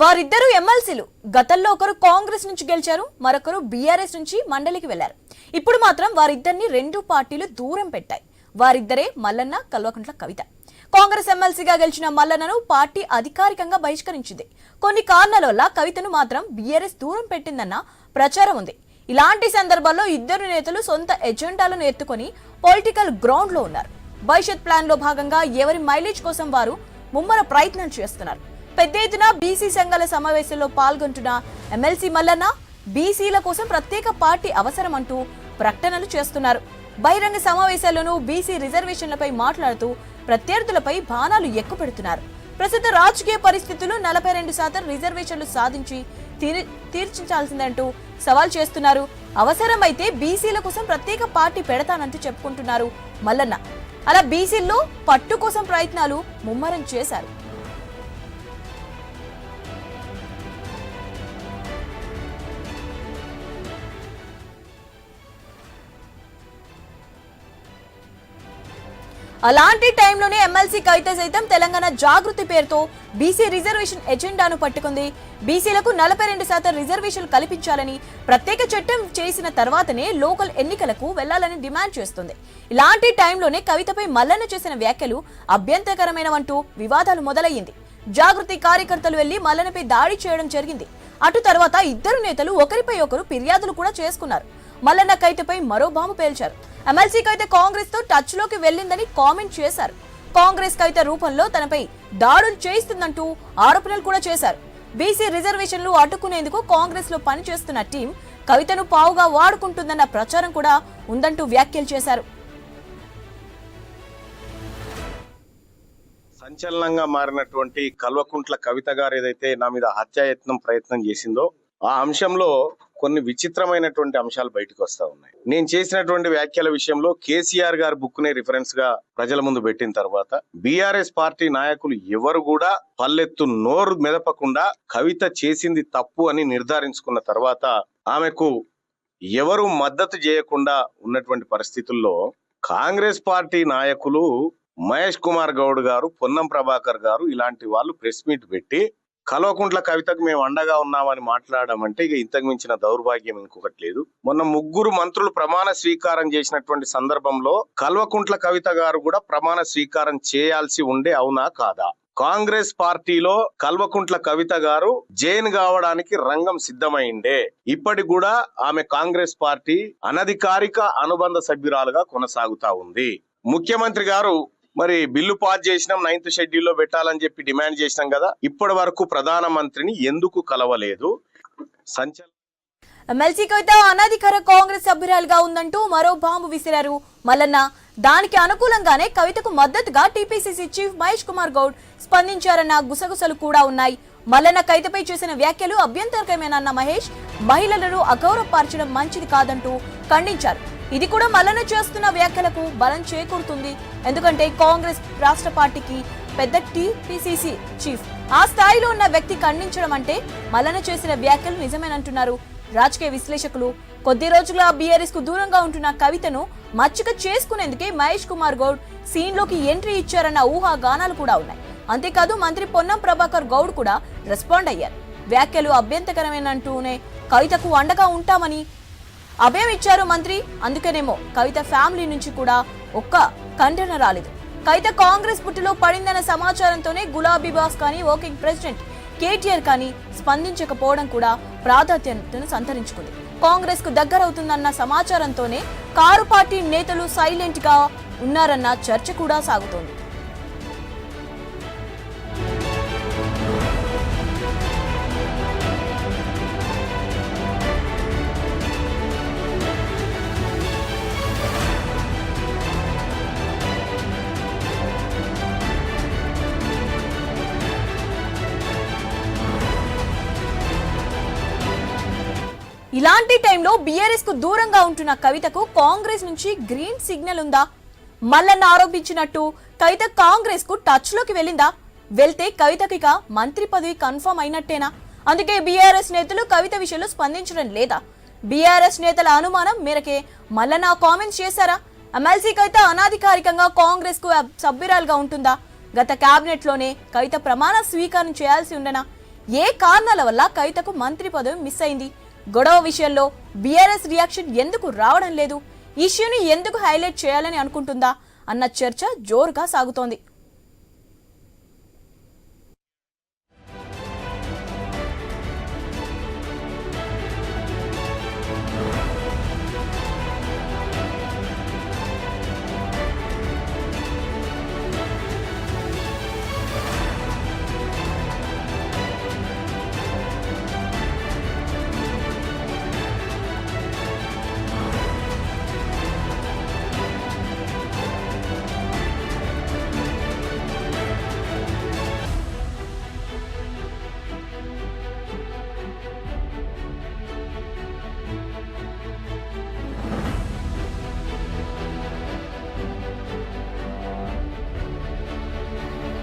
వారిద్దరూ ఎమ్మెల్సీలు. గతంలో ఒకరు కాంగ్రెస్ నుంచి గెలిచారు మరొకరు బీఆర్ఎస్ నుంచి మండలికి వెళ్ళారు. ఇప్పుడు మాత్రం వారిద్దరిని రెండు పార్టీలు దూరం పెట్టాయి. వారిద్దరే మల్లన్న కల్వకుంట్ల కవిత. కాంగ్రెస్ ఎమ్మెల్సీగా గెలిచిన మల్లన్నను పార్టీ అధికారికంగా బహిష్కరించింది. కొన్ని కారణాల వల్ల కవితను మాత్రం బీఆర్ఎస్ దూరం పెట్టిందన్న ప్రచారం ఉంది. ఇలాంటి సందర్భాల్లో ఇద్దరు నేతలు సొంత ఎజెండాలను ఎత్తుకొని పొలిటికల్ గ్రౌండ్లో ఉన్నారు. భవిష్యత్ ప్లాన్లో భాగంగా ఎవరి మైలేజ్ కోసం వారు ముమ్మర ప్రయత్నం చేస్తున్నారు. పెద్ద ఎత్తున బీసీ సంఘాల సమావేశంలో పాల్గొంటున్న ఎమ్మెల్సీ మల్లన్న బీసీల కోసం ప్రత్యేక పార్టీ అవసరం అంటూ ప్రకటనలు చేస్తున్నారు. బహిరంగ సమావేశాల్లోనూ బీసీ రిజర్వేషన్లపై మాట్లాడుతూ ప్రత్యర్థులపై బాణాలు ఎక్కుపెడుతున్నారు. ప్రస్తుత రాజకీయ పరిస్థితులు నలభై రెండు శాతం రిజర్వేషన్లు సాధించి తీర్- తీర్చించాల్సిందంటూ సవాల్ చేస్తున్నారు. అవసరమైతే బీసీల కోసం ప్రత్యేక పార్టీ పెడతానంటూ చెప్పుకుంటున్నారు మల్లన్న. అలా బీసీల్లో పట్టు కోసం ప్రయత్నాలు ముమ్మరం చేశారు. అలాంటి టైంలోనే ఎమ్మెల్సీ కవిత సైతం తెలంగాణ జాగృతి పేరుతో బీసీ రిజర్వేషన్ ఎజెండాను పట్టుకుంది. బీసీలకు నలభై రెండు శాతం రిజర్వేషన్ కల్పించాలని ప్రత్యేక చట్టం చేసిన తర్వాతనే లోకల్ ఎన్నికలకు వెళ్ళాలని డిమాండ్ చేస్తుంది. ఇలాంటి టైంలోనే కవితపై మల్లన్న చేసిన వ్యాఖ్యలు అభ్యంతరకరమైనవంటూ వివాదాలు మొదలయ్యింది. జాగృతి కార్యకర్తలు వెళ్ళి మల్లన్నపై దాడి చేయడం జరిగింది. అటు తర్వాత ఇద్దరు నేతలు ఒకరిపై ఒకరు ఫిర్యాదులు కూడా చేసుకున్నారు. మల్లన్న కవితపై మరో బాంబు పేల్చారు. ఎమ్మెల్సీ కవిత కాంగ్రెస్తో టచ్లోకి వెళ్ళిందని కామెంట్ చేశారు. కాంగ్రెస్ కవిత రూపంలో తనపై దాడులు చేయిస్తుందంటూ ఆరోపణలు కూడా చేశారు. బీసీ రిజర్వేషన్లు అడ్డుకునేందుకు కాంగ్రెస్లో పనిచేస్తున్న టీం కవితను పావుగా వాడుకుంటుందన్న ప్రచారం కూడా ఉందంటూ వ్యాఖ్యలు చేశారు. సంచలనంగా మారినటువంటి కల్వకుంట్ల కవిత గారు ఏదైతే నా మీద హత్యాయత్నం ప్రయత్నం చేసిందో ఆ అంశంలో కొన్ని విచిత్రమైనటువంటి అంశాలు బయటకు వస్తా ఉన్నాయి. నేను చేసినటువంటి వ్యాఖ్యల విషయంలో కేసీఆర్ గారి బుక్ని రిఫరెన్స్గా ప్రజల ముందు పెట్టిన తర్వాత బీఆర్ఎస్ పార్టీ నాయకులు ఎవరు కూడా పల్లెత్తు నోరు మెదపకుండా కవిత చేసింది తప్పు అని నిర్ధారించుకున్న తర్వాత ఆమెకు ఎవరు మద్దతు చేయకుండా ఉన్నటువంటి పరిస్థితుల్లో కాంగ్రెస్ పార్టీ నాయకులు మహేష్ కుమార్ గౌడ్ గారు పొన్నం ప్రభాకర్ గారు ఇలాంటి వాళ్ళు ప్రెస్ మీట్ పెట్టి కల్వకుంట్ల కవితకు మేము అండగా ఉన్నామని మాట్లాడడం అంటే ఇక ఇంతకు మించిన దౌర్భాగ్యం ఇంకొకటి లేదు. మొన్న ముగ్గురు మంత్రులు ప్రమాణ స్వీకారం చేసినటువంటి సందర్భంలో కల్వకుంట్ల కవిత గారు కూడా ప్రమాణ స్వీకారం చేయాల్సి ఉండే అవునా కాదా? కాంగ్రెస్ పార్టీలో కల్వకుంట్ల కవిత గారు జైన్ కావడానికి రంగం సిద్ధమైండే ఇప్పటి కూడా ఆమె కాంగ్రెస్ పార్టీ అనధికారిక అనుబంధ సభ్యురాలుగా కొనసాగుతా ఉంది. ముఖ్యమంత్రి గారు మరి బిల్లు పాస్ చేసినాం నైన్త్ షెడ్యూల్లో పెట్టాలని చెప్పి డిమాండ్ చేసినాం కదా ఇప్పటి వరకు ప్రధానమంత్రిని ఎందుకు కలవలేదు? సంచలన ఎమ్మెల్సీ కవిత అనధికార కాంగ్రెస్ సభ్యురాలుగా ఉందంటూ మరో బాంబు విసిరారు మల్లన్న. దానికి అనుకూలంగానే కవితకు మద్దతుగా టీపీసీసీ చీఫ్ మహేష్ కుమార్ గౌడ్ స్పందించారన్న గుసగుసలు కూడా ఉన్నాయి. మల్లన్న కవితపై చేసిన వ్యాఖ్యలు అభ్యంతరకరమేనన్న మహేష్ మహిళలను అగౌరవపరచడం మంచిది కాదంటూ ఖండించారు. ఇది కూడా మల్లన చేస్తున్న వ్యాఖ్యలకు బలం చేకూరుతుంది. ఎందుకంటే కాంగ్రెస్ రాష్ట్ర పార్టీకి పెద్ద టీపీసీసీ చీఫ్. ఆ స్థాయిలో ఉన్న వ్యక్తి ఖండించడం అంటే మల్లన చేసిన వ్యాఖ్యలు నిజమేనంటున్నారు. రాజకీయ విశ్లేషకులు కొద్ది రోజులుగా బీఆర్ఎస్కు దూరంగా ఉంటున్న కవితను మచ్చిక చేసుకునేందుకే మహేష్ కుమార్ గౌడ్ సీన్లోకి ఎంట్రీ ఇచ్చారన్న ఊహాగానాలు కూడా ఉన్నాయి. అంతేకాదు మంత్రి పొన్నం ప్రభాకర్ గౌడ్ కూడా రెస్పాండ్ అయ్యారు. వ్యాఖ్యలు అభ్యంతరకరమేనంటూనే కవితకు అండగా ఉంటామని అభయం ఇచ్చారు మంత్రి. అందుకనేమో కవిత ఫ్యామిలీ నుంచి కూడా ఒక్క ఖండన రాలేదు. కవిత కాంగ్రెస్ పుట్టులో పడిందన్న సమాచారంతోనే గులాబీ బాస్ కానీ వర్కింగ్ ప్రెసిడెంట్ కేటీఆర్ కానీ స్పందించకపోవడం కూడా ప్రాధాన్యతను సంతరించుకుంది. కాంగ్రెస్కు దగ్గరవుతుందన్న సమాచారంతోనే కారు పార్టీ నేతలు సైలెంట్గా ఉన్నారన్న చర్చ కూడా సాగుతోంది. ఇలాంటి టైంలో బీఆర్ఎస్కు దూరంగా ఉంటున్న కవితకు కాంగ్రెస్ నుంచి గ్రీన్ సిగ్నల్ ఉందా? మల్లన్న ఆరోపించినట్టు కవిత కాంగ్రెస్కు టచ్లోకి వెళ్ళిందా? వెళ్తే కవితకి మంత్రి పదవి కన్ఫర్మ్ అయినట్టేనా? అందుకే బీఆర్ఎస్ నేతలు కవిత విషయంలో స్పందించడం లేదా? బీఆర్ఎస్ నేతల అనుమానం మేరకే మల్లన్న కామెంట్స్ చేశారా? ఎమ్మెల్సీ కవిత అనాధికారికంగా కాంగ్రెస్కు సభ్యురాలుగా ఉంటుందా? గత కేబినెట్లోనే కవిత ప్రమాణ స్వీకారం చేయాల్సి ఉండనా? ఏ కారణాల వల్ల కవితకు మంత్రి పదవి మిస్ అయింది? గొడవ విషయంలో బీఆర్ఎస్ రియాక్షన్ ఎందుకు రావడం లేదు? ఇష్యూని ఎందుకు హైలైట్ చేయాలని అనుకుంటుందా? అన్న చర్చ జోరుగా సాగుతోంది.